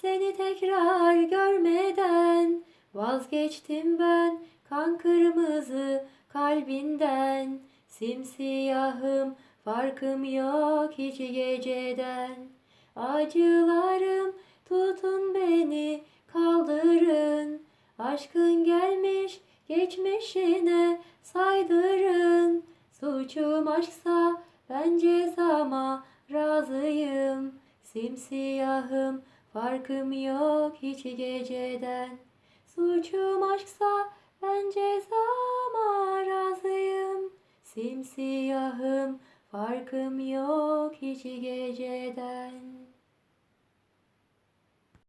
seni tekrar görmeden Vazgeçtim ben kan kırmızı kalbinden. Simsiyahım farkım yok hiç geceden. Acılarım tutun beni kaldırın. Aşkın gelmiş geçmişine saydırın. Suçum aşksa ben cezama razıyım. Simsiyahım farkım yok hiç geceden. Suçum aşksa ben cezama razıyım. Simsiyahım farkım yok hiç geceden